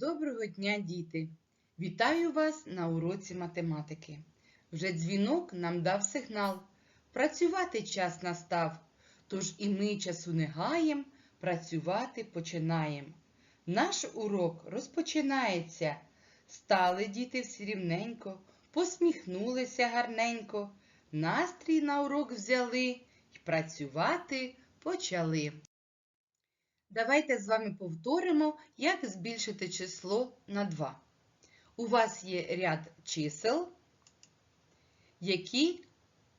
Доброго дня, діти! Вітаю вас на уроці математики. Вже дзвінок нам дав сигнал. Працювати час настав. Тож і ми часу не гаєм, працювати починаєм. Наш урок розпочинається. Стали діти всі рівненько, посміхнулися гарненько, настрій на урок взяли й працювати почали. Давайте з вами повторимо, як збільшити число на 2. У вас є ряд чисел, які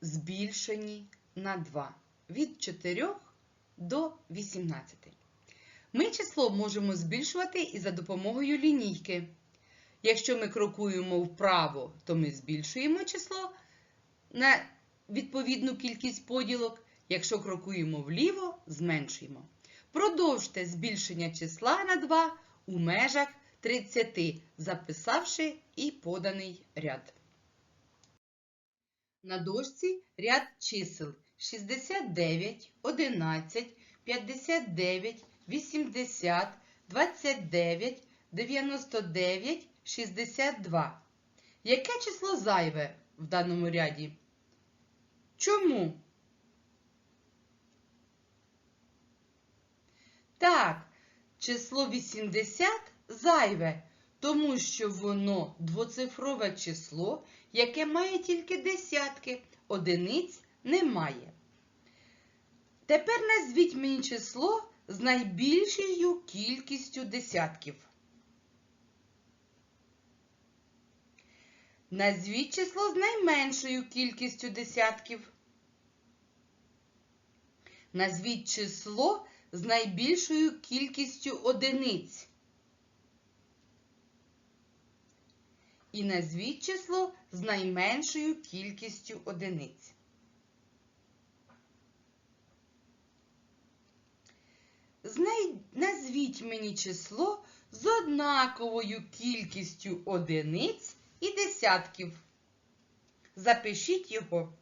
збільшені на 2 від 4 до 18. Ми число можемо збільшувати і за допомогою лінійки. Якщо ми крокуємо вправо, то ми збільшуємо число на відповідну кількість поділок. Якщо крокуємо вліво, зменшуємо. Продовжте збільшення числа на 2 у межах 30, записавши і поданий ряд. На дошці ряд чисел 69, 11, 59, 80, 29, 99, 62. Яке число зайве в даному ряді? Чому? Так, число 80 зайве, тому що воно двоцифрове число, яке має тільки десятки, одиниць немає. Тепер назвіть мені число з найбільшою кількістю десятків. Назвіть число з найменшою кількістю десятків. Назвіть число з найбільшою кількістю одиниць. І назвіть число з найменшою кількістю одиниць. Знай... Назвіть мені число з однаковою кількістю одиниць і десятків. Запишіть його.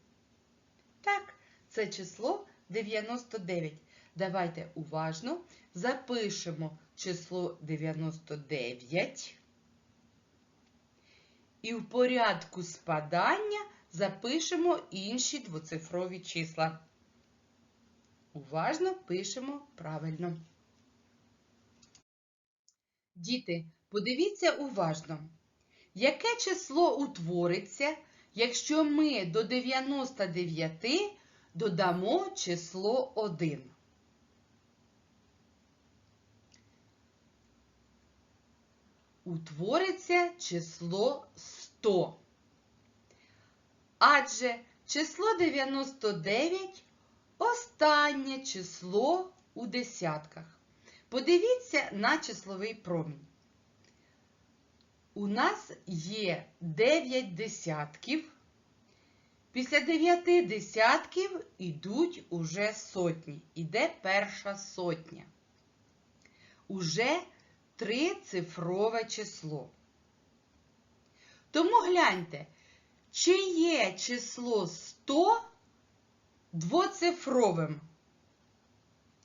Так, це число 99. Давайте уважно запишемо число 99 і в порядку спадання запишемо інші двоцифрові числа. Уважно пишемо правильно. Діти, подивіться уважно, яке число утвориться, якщо ми до 99 додамо число 1. Утвориться число 100. Адже число 99 останнє число у десятках. Подивіться на числовий промінь. У нас є 9 десятків. Після 9 десятків йдуть уже сотні. Іде перша сотня. Уже трицифрове число. Тому гляньте, чи є число 100 двоцифровим?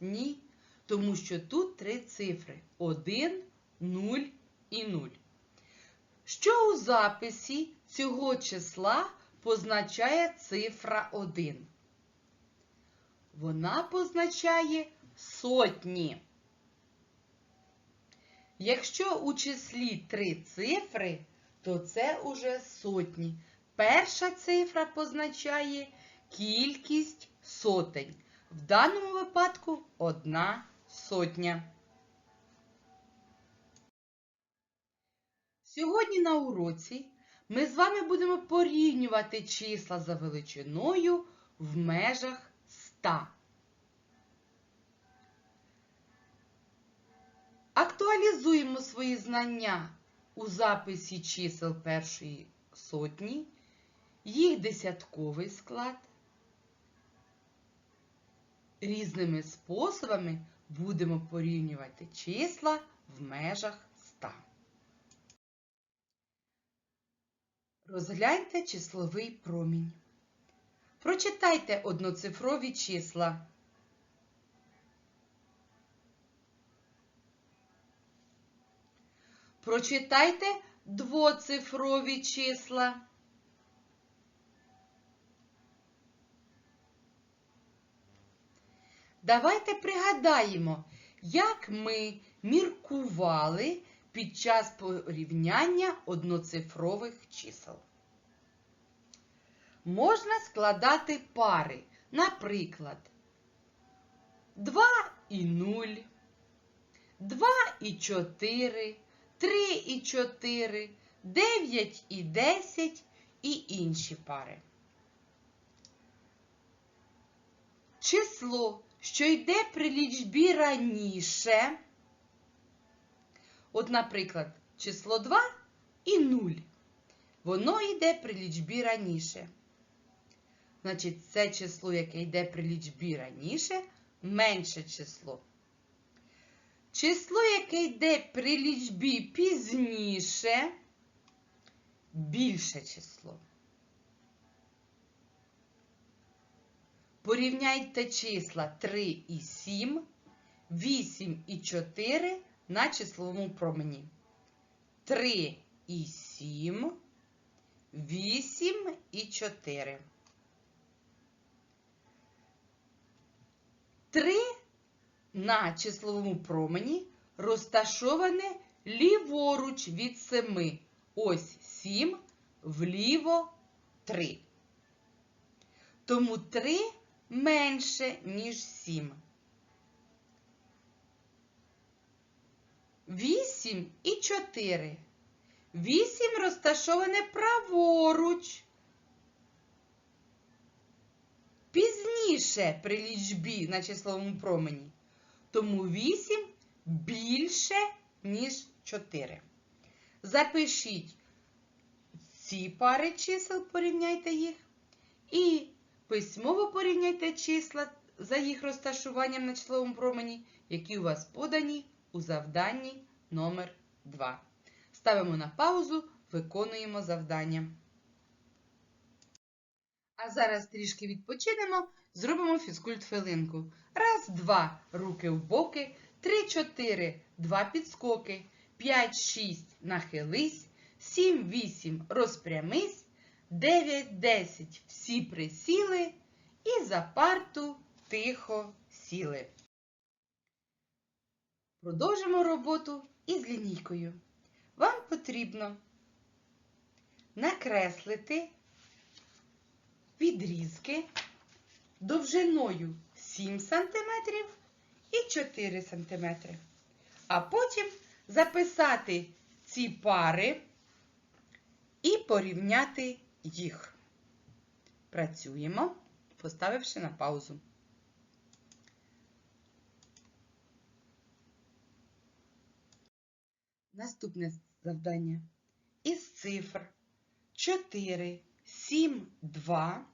Ні, тому що тут три цифри 1, 0 і 0. Що у записі цього числа позначає цифра 1? Вона позначає сотні. Якщо у числі три цифри, то це уже сотні. Перша цифра позначає кількість сотень. В даному випадку одна сотня. Сьогодні на уроці ми з вами будемо порівнювати числа за величиною в межах 100. Актуалізуємо свої знання у записі чисел першої сотні, їх десятковий склад. Різними способами будемо порівнювати числа в межах 100. Розгляньте числовий промінь. Прочитайте одноцифрові числа. Прочитайте двоцифрові числа. Давайте пригадаємо, як ми міркували під час порівняння одноцифрових чисел. Можна складати пари, наприклад, 2 і 0, 2 і 4, 3 і 4, 9 і 10 і інші пари. Число, що йде при лічбі раніше, от, наприклад, число 2 і 0, воно йде при лічбі раніше. Значить, це число, яке йде при лічбі раніше, менше число. Число, яке йде при лічбі пізніше, більше число. Порівняйте числа 3 і 7, 8 і 4 на числовому промені. 3 і 7, 8 і 4. 3 на числовому промені розташоване ліворуч від 7. Ось 7, вліво 3. Тому 3 менше, ніж 7. 8 і 4. 8 розташоване праворуч. Пізніше при лічбі на числовому промені. Тому 8 більше, ніж 4. Запишіть ці пари чисел, порівняйте їх. І письмово порівняйте числа за їх розташуванням на числовому промені, які у вас подані у завданні номер 2. Ставимо на паузу, виконуємо завдання. А зараз трішки відпочинемо, зробимо фізкульт хвилинку. Раз, два, руки в боки, три, чотири, два підскоки, п'ять, шість, нахились, сім, вісім, розпрямись, дев'ять, десять, всі присіли. І за парту тихо сіли. Продовжимо роботу із лінійкою. Вам потрібно накреслити відрізки довжиною 7 см і 4 см. А потім записати ці пари і порівняти їх. Працюємо, поставивши на паузу. Наступне завдання. Із цифр 4, 7, 2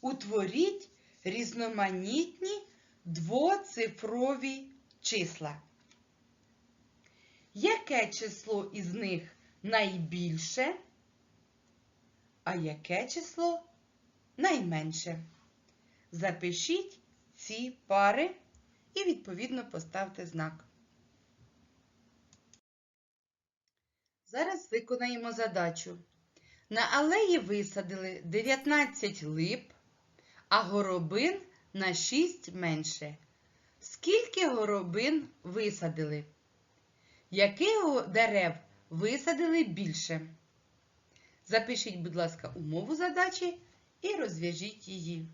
утворіть різноманітні двоцифрові числа. Яке число із них найбільше, а яке число найменше? Запишіть ці пари і відповідно поставте знак. Зараз виконаємо задачу. На алеї висадили 19 лип, а горобин на 6 менше. Скільки горобин висадили? Яких дерев висадили більше? Запишіть, будь ласка, умову задачі і розв'яжіть її.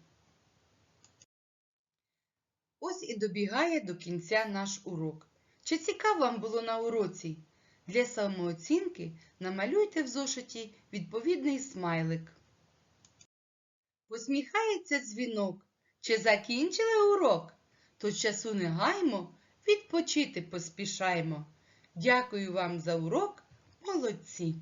Ось і добігає до кінця наш урок. Чи цікаво вам було на уроці? Для самооцінки намалюйте в зошиті відповідний смайлик. Посміхається дзвінок. Чи закінчили урок? То часу не гаймо, відпочити поспішаймо. Дякую вам за урок, молодці!